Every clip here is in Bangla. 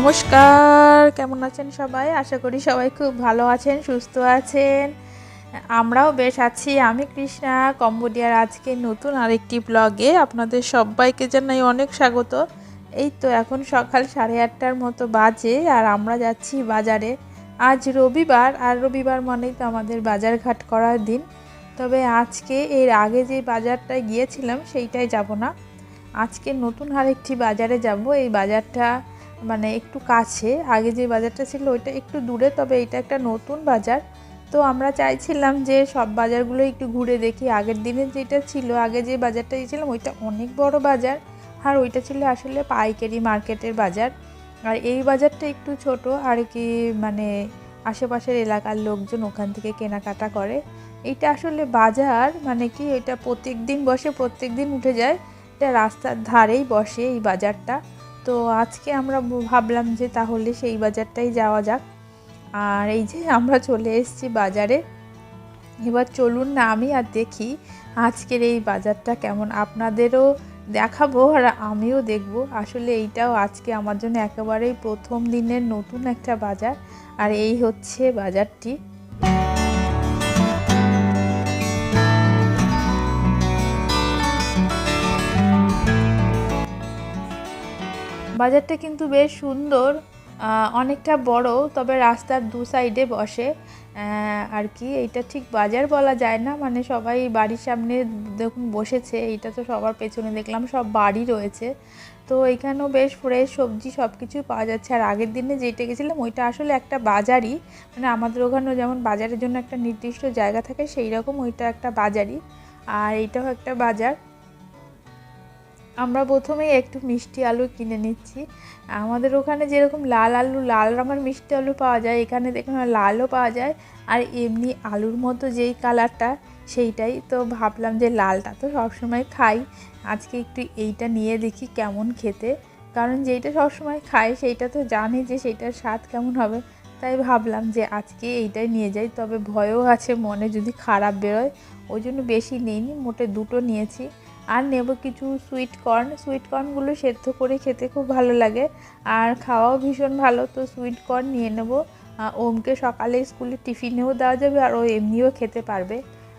নমস্কার, কেমন আছেন সবাই? আশা করি সবাই খুব ভালো আছেন, সুস্থ আছেন। আমরাও বেশ আছি, আমি কৃষ্ণা কম্বোডিয়ার আজকে নতুন আরেকটি ব্লগে আপনাদের সবাইকে জানাই অনেক স্বাগত। এই তো এখন সকাল সাড়ে আটটার মতো বাজে আর আমরা যাচ্ছি বাজারে। আজ রবিবার, আর রবিবার মানেই তো আমাদের বাজার ঘাট করার দিন। তবে আজকে এর আগে যে বাজারটায় গিয়েছিলাম সেইটাই যাব না। আজকে নতুন আরেকটি বাজারে যাব, এই বাজারটা মানে একটু কাছে, আগে যে বাজারটা ছিল ওইটা একটু দূরে, তবে এটা একটা নতুন বাজার। তো আমরা চাইছিলাম যে সব বাজারগুলো একটু ঘুরে দেখি। আগের দিনে যেটা ছিল, আগে যে বাজারটা গিয়েছিলাম ওইটা অনেক বড় বাজার। আর ওইটা ছিল আসলে পাইকারি মার্কেটের বাজার। আর এই বাজারটা একটু ছোট, আর কি মানে আশেপাশের এলাকার লোকজন ওখান থেকে কেনাকাটা করে। এইটা আসলে বাজার মানে কি এটা প্রত্যেক দিন বসে প্রত্যেক দিন উঠে যায়। এটা রাস্তার ধারেই বসে এই বাজারটা। তো আজকে আমরা ভাবলাম যে তাহলে সেই বাজারটাই যাওয়া যাক। আর এই যে আমরা চলে এসেছি বাজারে। এবার চলুন না আমি আর দেখি আজকের এই বাজারটা কেমন। আপনাদেরও দেখাবো আর আমিও দেখব। আসলে এইটাও আজকে আমার জন্য একেবারেই প্রথম দিনের নতুন একটা বাজার। আর এই হচ্ছে বাজারটি। বাজারটা কিন্তু বেশ সুন্দর অনেকটা বড়, তবে রাস্তার দু সাইডে বসে আর কি। এইটা ঠিক বাজার বলা যায় না মানে সবাই বাড়ির সামনে দেখুন বসেছে, এইটা তো সবার পেছনে দেখলাম, সব বাড়ি রয়েছে। তো এখানেও বেশ ফ্রেশ সবজি সব কিছুই পাওয়া যাচ্ছে। আর আগের দিনে যেটা গেছিলাম, ওইটা আসলে একটা বাজারই মানে আমাদের ওখানেও যেমন বাজারের জন্য একটা নির্দিষ্ট জায়গা থাকে সেই রকম ওইটা একটা বাজারই। আর এইটাও একটা বাজার। আমরা প্রথমেই একটু মিষ্টি আলু কিনে নিচ্ছি। আমাদের ওখানে যেরকম লাল আলু, লাল রঙের মিষ্টি আলু পাওয়া যায়, এখানে দেখুন লালও পাওয়া যায়, আর এমনি আলুর মতো যেই কালারটা সেইটাই। তো ভাবলাম যে লালটা তো সবসময় খাই। আজকে একটু এইটা নিয়ে দেখি কেমন খেতে। কারণ যেইটা সবসময় খাই সেইটা তো জানি যে সেইটার স্বাদ কেমন হবে। তাই ভাবলাম যে আজকে এইটাই নিয়ে যাই, তবে ভয়ও আছে, মনে যদি খারাপ বেরোয়, ওই জন্য বেশি নিইনি, মোটে দুটো নিয়েছি। আর নেব কিছু সুইট কর্ন সুইট কর্নগুলো সেদ্ধ করে খেতে খুব ভালো লাগে। আর খাওয়াও ভীষণ ভালো, তো সুইট কর্ন নিয়ে নেব। ওমকে সকালে স্কুলে টিফিনেও দেওয়া যাবে আর ও এমনিও খেতে পারবে।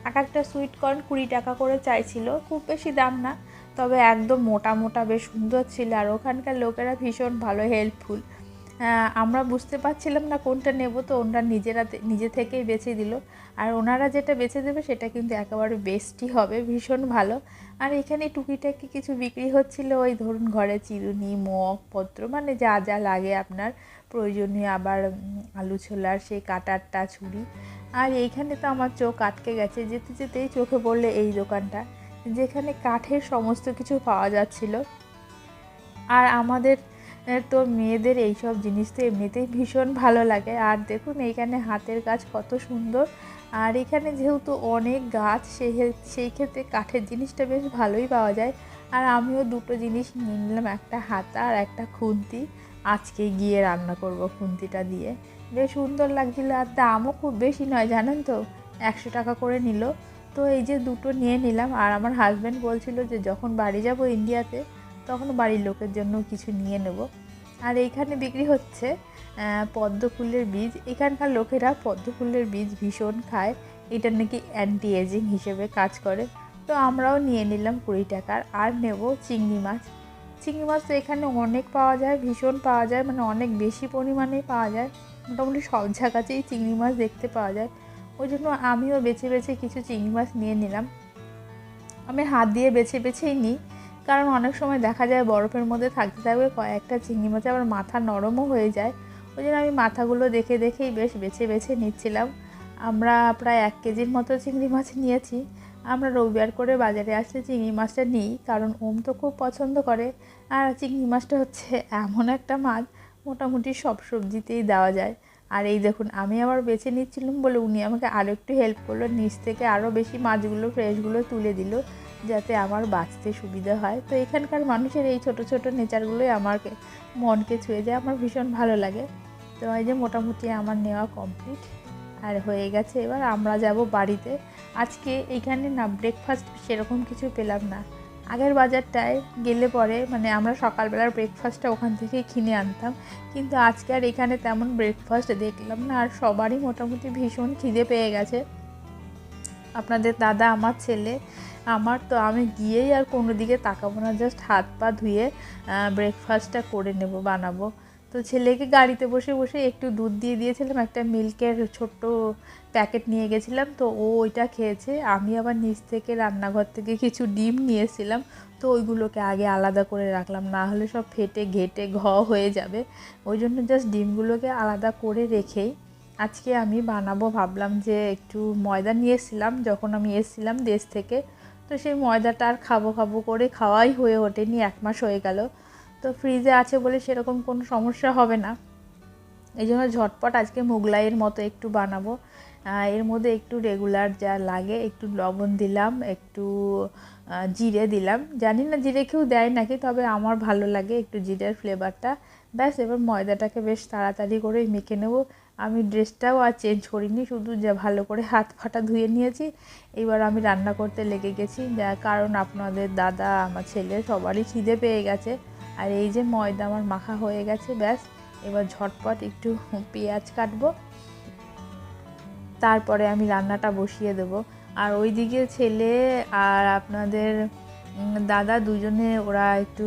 এক একটা সুইট কর্ন কুড়ি টাকা করে চাইছিল, খুব বেশি দাম না, তবে একদম মোটা মোটা বেশ সুন্দর ছিল। আর ওখানকার লোকেরা ভীষণ ভালো হেল্পফুল আমরা বুঝতে পারছিলাম না কোনটা নেব, তো ওনারা নিজেরা নিজে থেকেই বেছে দিল। আর ওনারা যেটা বেছে দেবে সেটা কিন্তু একেবারে বেস্টই হবে, ভীষণ ভালো। আর এখানে টুকিটাকি কিছু বিক্রি হচ্ছিল, ওই ধরুন ঘরে চিরুনি, মগ, পত্র মানে যা যা লাগে আপনার প্রয়োজনীয়, আবার আলু ছোলার সেই কাটারটা, ছুরি। আর এইখানে তো আমার চোখ আটকে গেছে, যেতে যেতেই চোখে পড়লে এই দোকানটা, যেখানে কাঠের সমস্ত কিছু পাওয়া যাচ্ছিল। আর আমাদের তো মেয়েদের এইসব জিনিস তো এমনিতেই ভীষণ ভালো লাগে। আর দেখুন এইখানে হাতের কাজ কত সুন্দর। আর এখানে যেহেতু অনেক গাছ সেই সেই ক্ষেত্রে কাঠের জিনিসটা বেশ ভালোই পাওয়া যায়। আর আমিও দুটো জিনিস নিয়ে নিলাম, একটা হাতা আর একটা খুন্তি। আজকে গিয়ে রান্না করব খুন্তিটা দিয়ে। বেশ সুন্দর লাগছিল আর দামও খুব বেশি নয়, জানেন তো? একশো টাকা করে নিল। তো এই যে দুটো নিয়ে নিলাম। আর আমার হাজব্যান্ড বলছিল যে যখন বাড়ি যাব ইন্ডিয়াতে তখন বাড়ির লোকের জন্য কিছু নিয়ে নেব। আর এইখানে বিক্রি হচ্ছে পদ্ম ফুলের বীজ। এখানকার লোকেরা পদ্ম ফুলের বীজ ভীষণ খায়। এটা নাকি অ্যান্টি এজিং হিসেবে কাজ করে। তো আমরাও নিয়ে নিলাম কুড়ি টাকার। আর নেব চিংড়ি মাছ। চিংড়ি মাছ তো এখানে অনেক পাওয়া যায়, ভীষণ পাওয়া যায়। মানে অনেক বেশি পরিমাণে পাওয়া যায়। মোটামুটি সব জায়গাতেই চিংড়ি মাছ দেখতে পাওয়া যায়। ওই জন্য আমিও বেছে বেছে কিছু চিংড়ি মাছ নিয়ে নিলাম। আমি হাত দিয়ে বেছে বেছেই নিই। কারণ অনেক সময় দেখা যায় বরফের মধ্যে থাকতে থাকবে কয়েকটা চিংড়ি মাছ আবার মাথা নরমও হয়ে যায়। ওই জন্য আমি মাথাগুলো দেখে দেখেই বেশ বেছে বেছে নিচ্ছিলাম। আমরা প্রায় এক কেজির মতো চিংড়ি মাছ নিয়েছি। আমরা রবিবার করে বাজারে আসলে চিংড়ি মাছটা নিই, কারণ ওম তো খুব পছন্দ করে। আর চিংড়ি মাছটা হচ্ছে এমন একটা মাছ, মোটামুটি সব সবজিতেই দেওয়া যায়। আর এই দেখুন, আমি আবার বেছে নিচ্ছিলাম বলে উনি আমাকে আরও একটু হেল্প করল। নিচ থেকে আরও বেশি মাছগুলো ফ্রেশগুলো তুলে দিল। যাতে আমার বাঁচতে সুবিধা হয়। তো এখানকার মানুষের এই ছোট ছোট নেচারগুলোই আমাকে, মনকে ছুঁয়ে যায়। আমার ভীষণ ভালো লাগে। তো এই যে মোটামুটি আমার নেওয়া কমপ্লিট আর হয়ে গেছে এবার আমরা যাব বাড়িতে। আজকে এইখানে না ব্রেকফাস্ট সেরকম কিছু পেলাম না। আগের বাজারটায় গেলে পরে মানে আমরা সকালবেলার ব্রেকফাস্টটা ওখান থেকে কিনে আনতাম। কিন্তু আজকে আর এখানে তেমন ব্রেকফাস্ট দেখলাম না। আর সবারই মোটামুটি ভীষণ খিদে পেয়ে গেছে। আপনাদের দাদা, আমার ছেলে আমার তো আমি গিয়েই আর কোনো দিকে তাকাবো না জাস্ট হাত পা ধুয়ে ব্রেকফাস্টটা করে নেব, বানাবো। তো ছেলেকে গাড়িতে বসে বসে একটু দুধ দিয়ে দিয়েছিলাম, একটা মিল্কের ছোট্ট প্যাকেট নিয়ে গেছিলাম। তো ও ওইটা খেয়েছে, আমি আবার নিচ থেকে রান্নাঘর থেকে কিছু ডিম নিয়েছিলাম। তো ওইগুলোকে আগে আলাদা করে রাখলাম, না হলে সব ফেটে ঘেটে ঘ হয়ে যাবে। ওই জন্য জাস্ট ডিমগুলোকে আলাদা করে রেখেই আজকে আমি বানাবো, ভাবলাম যে একটু ময়দা নিয়ে এসেছিলাম যখন আমি এসেছিলাম দেশ থেকে। তো সেই ময়দাটা আর খাব খাব করে খাওয়াই হয়ে ওঠেনি, এক মাস হয়ে গেল। তো ফ্রিজে আছে বলে সেরকম কোনো সমস্যা হবে না। এই জন্য ঝটপট আজকে মোগলাইয়ের মতো একটু বানাবো। এর মধ্যে একটু রেগুলার যা লাগে, একটু লবণ দিলাম, একটু জিরে দিলাম। জানি না জিরে কেউ দেয় নাকি, তবে আমার ভালো লাগে একটু জিরের ফ্লেভারটা ব্যাস, এবার ময়দাটাকে বেশ তাড়াতাড়ি করে মেখে নেব। আমি ড্রেসটাও আর চেঞ্জ করিনি, শুধু যা ভালো করে হাত ফাটা ধুয়ে নিয়েছি। এবার আমি রান্না করতে লেগে গেছি। যা কারণ আপনাদের দাদা, আমার ছেলে সবারই খিদে পেয়ে গেছে। আর এই যে ময়দা আমার মাখা হয়ে গেছে, ব্যাস। এবার ঝটপট একটু পেঁয়াজ কাটবো। তারপরে আমি রান্নাটা বসিয়ে দেবো। আর ওইদিকে ছেলে আর আপনাদের দাদা দুজনে ওরা একটু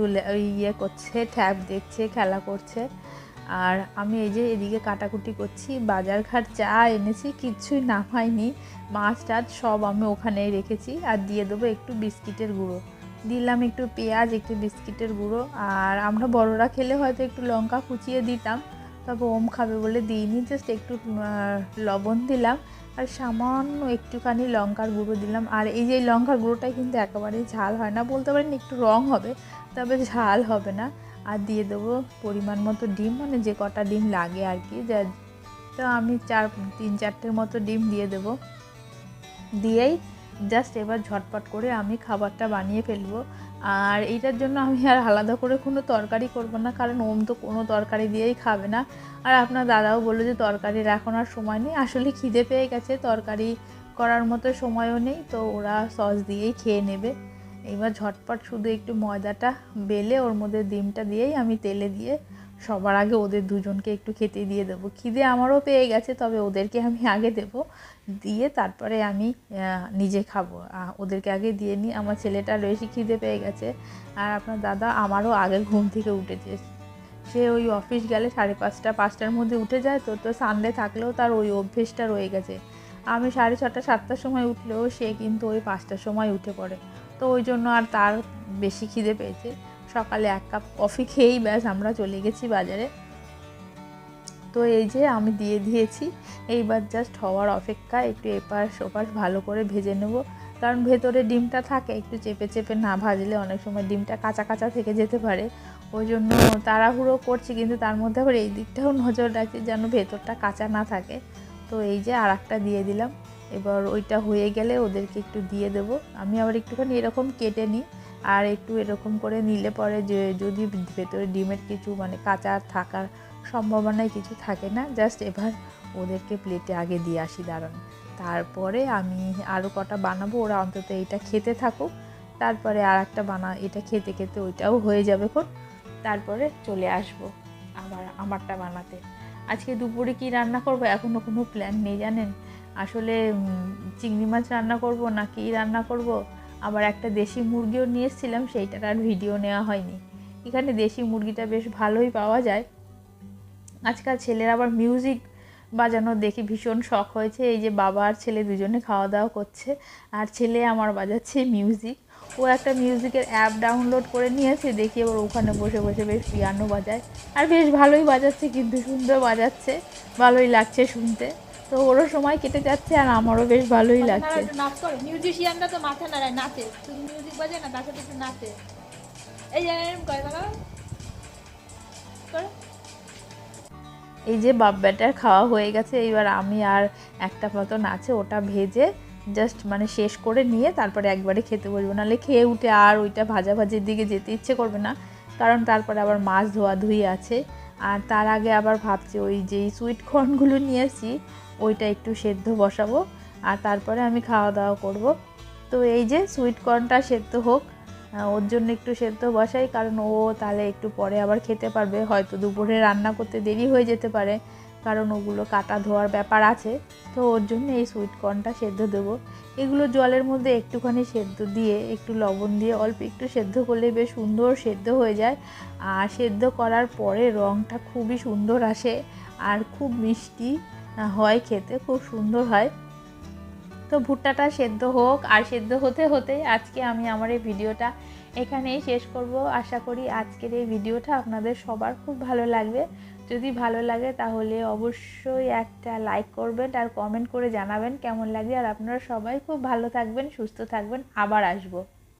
ইয়ে করছে ট্যাব দেখছে, খেলা করছে। আর আমি এই যে এদিকে কাটাকুটি করছি বাজার ঘাট যা এনেছি কিচ্ছুই নামাইনি মাছ টাছ সব আমি ওখানেই রেখেছি। আর দিয়ে দেবো একটু বিস্কিটের গুঁড়ো। দিলাম একটু পেঁয়াজ, একটু বিস্কিটের গুঁড়ো। আর আমরা বড়রা খেলে হয়তো একটু লঙ্কা কুচিয়ে দিতাম, তবে ওম খাবে বলে দিইনি জাস্ট একটু লবণ দিলাম। আর সামান্য একটুখানি লঙ্কার গুঁড়ো দিলাম। আর এই যে লঙ্কার গুঁড়োটাই কিন্তু একেবারেই ঝাল হয় না, বলতে পারেন একটু রং হবে, তবে ঝাল হবে না। আর দিয়ে দেবো পরিমাণ মতো ডিম মানে যে কটা ডিম লাগে আর কি, যা, তো আমি চার, তিন চারটের মতো ডিম দিয়ে দেবো। দিয়েই জাস্ট এবার ঝটপট করে আমি খাবারটা বানিয়ে ফেলব। আর এইটার জন্য আমি আর আলাদা করে কোনো তরকারি করব না, কারণ ওম তো কোনো তরকারি দিয়েই খাবে না। আর আপনার দাদাও বলল যে তরকারির এখন আর সময় নেই, আসলে খিদে পেয়ে গেছে, তরকারি করার মতো সময়ও নেই, তো ওরা সস দিয়েই খেয়ে নেবে। এবার ঝটপট শুধু একটু ময়দাটা বেলে ওর মধ্যে ডিমটা দিয়েই আমি তেলে দিয়ে সবার আগে ওদের দুজনকে একটু খেতে দিয়ে দেবো। খিদে আমারও পেয়ে গেছে, তবে ওদেরকে আমি আগে দেব। দিয়ে তারপরে আমি নিজে খাব। ওদেরকে আগে দিয়ে নিই। আমার ছেলেটার বেশি খিদে পেয়ে গেছে। আর আপনার দাদা আমারও আগে ঘুম থেকে উঠেছে। সে ওই অফিস গেলে সাড়ে পাঁচটা, পাঁচটার মধ্যে উঠে যায় তো তো সানডে থাকলেও তার ওই অভ্যেসটা রয়ে গেছে। আমি সাড়ে ছটা, সাতটার সময় উঠলেও সে কিন্তু ওই পাঁচটার সময় উঠে পড়ে। তো ওই জন্য আর তার বেশি খিদে পেয়েছে। সকালে এক কাপ কফি খেয়েই ব্যাস আমরা চলে গেছি বাজারে। তো এই যে আমি দিয়ে দিয়েছি, এইবার জাস্ট হওয়ার অপেক্ষা, একটু এপাশ ওপাশ ভালো করে ভেজে নেব। কারণ ভেতরে ডিমটা থাকে, একটু চেপে চেপে না ভাজলে অনেক সময় ডিমটা কাঁচা কাঁচা থেকে যেতে পারে। ওই জন্য তাড়াহুড়ো করছি, কিন্তু তার মধ্যে আবার এই দিকটাও নজর রাখছি যেন ভেতরটা কাঁচা না থাকে। তো এই যে আর দিয়ে দিলাম। এবার ওইটা হয়ে গেলে ওদেরকে একটু দিয়ে দেব। আমি আবার একটুখানি এরকম কেটে নিই আর একটু এরকম করে নিলে পরে যে যদি ভেতরে ডিমের কিছু মানে কাঁচা থাকার সম্ভাবনায় কিছু থাকে না, জাস্ট এবার ওদেরকে প্লেটে আগে দিয়ে আসি দাঁড়ান তারপরে আমি আরও কটা বানাবো, ওরা অন্তত এটা খেতে থাকুক। তারপরে আর একটা বানা, এটা খেতে খেতে ওইটাও হয়ে যাবে কোন তারপরে চলে আসব আবার আমারটা বানাতে। আজকে দুপুরে কি রান্না করব? এখনও কোনো প্ল্যান নেই, জানেন? আসলে চিংড়ি মাছ রান্না করব না কি রান্না করব? আবার একটা দেশি মুরগিও নিয়ে এসেছিলাম, সেইটার আর ভিডিও নেওয়া হয়নি। এখানে দেশি মুরগিটা বেশ ভালোই পাওয়া যায়। আজকাল ছেলের আবার মিউজিক বাজানো দেখি ভীষণ শখ হয়েছে। এই যে বাবা আর ছেলে দুজনে খাওয়া দাওয়া করছে, আর ছেলে আমার বাজাচ্ছে মিউজিক। ও একটা মিউজিকের অ্যাপ ডাউনলোড করে নিয়েছে, দেখি এবার ওখানে বসে বসে বেশ পিয়ানো বাজায়। আর বেশ ভালোই বাজাচ্ছে, কিন্তু সুন্দর বাজাচ্ছে। ভালোই লাগছে শুনতে। তো ওরও সময় কেটে যাচ্ছে আর আমারও বেশ ভালোই লাগছে। নাচ করে। মিউজিশিয়ানরা তো মাথা নাড়ায় নাচে। শুধু মিউজিক বাজে না তার সাথে একটু নাচে। এই যে করে করে। এই যে বাপ ব্যাটার খাওয়া হয়ে গেছে এইবার আমি আর একটা মতন আছে ওটা ভেজে জাস্ট মানে শেষ করে নিয়ে তারপরে একবারে খেতে বলব নাহলে খেয়ে উঠে আর ওইটা ভাজা ভাজির দিকে যেতে ইচ্ছে করবে না কারণ তারপরে আবার মাছ ধোয়া ধুই আছে। আর তার আগে আবার ভাবছি ওই যেই সুইট কর্নগুলো নিয়েছি ওইটা একটু সেদ্ধ বসাবো, আর তারপরে আমি খাওয়া দাওয়া করব। তো এই যে সুইট কর্নটা সেদ্ধ হোক ওর জন্য একটু সেদ্ধ বসাই, কারণ ও তাহলে একটু পরে আবার খেতে পারবে। হয়তো দুপুরে রান্না করতে দেরি হয়ে যেতে পারে, কারণ ওগুলো কাটা ধোয়ার ব্যাপার আছে। তো ওর জন্য এই সুইট কর্নটা সেদ্ধ দেবো। এগুলো জলের মধ্যে একটুখানি সেদ্ধ দিয়ে, একটু লবণ দিয়ে অল্প একটু সেদ্ধ করলে বেশ সুন্দর সেদ্ধ হয়ে যায়। আর সেদ্ধ করার পরে রঙটা খুবই সুন্দর আসে, আর খুব মিষ্টি। হয় খেতে, খুব সুন্দর হয়। তো ভুট্টাটা সেদ্ধ হোক আর সেদ্ধ হতে হতে আজকে আমি আমার এই ভিডিওটা এখানেই শেষ করব। আশা করি আজকের এই ভিডিওটা আপনাদের সবার খুব ভালো লাগবে। যদি ভালো লাগে তাহলে অবশ্যই একটা লাইক করবেন আর কমেন্ট করে জানাবেন কেমন লাগে আর আপনারা সবাই খুব ভালো থাকবেন, সুস্থ থাকবেন। আবার আসব।